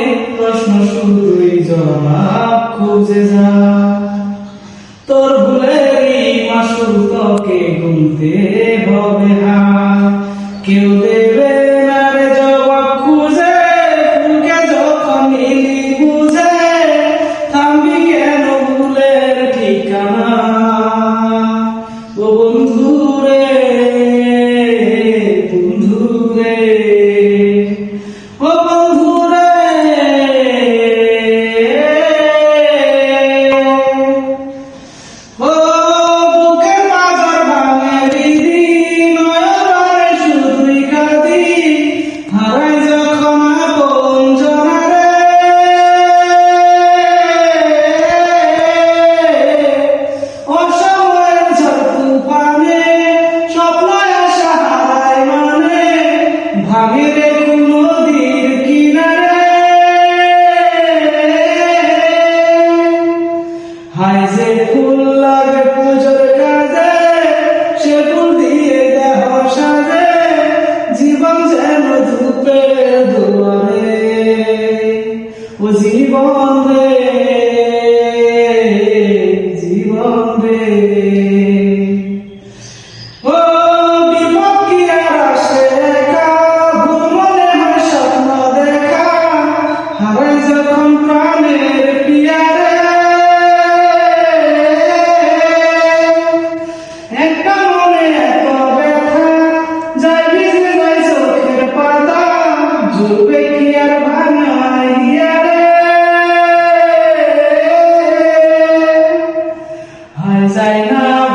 এক প্রশ্ন শুধুই জবাব খুঁজে যা হাইজে ফুল লাগে পুজোর কাজে সে ফুল দিয়ে দেহ সাজে জীবন জীবন রে now.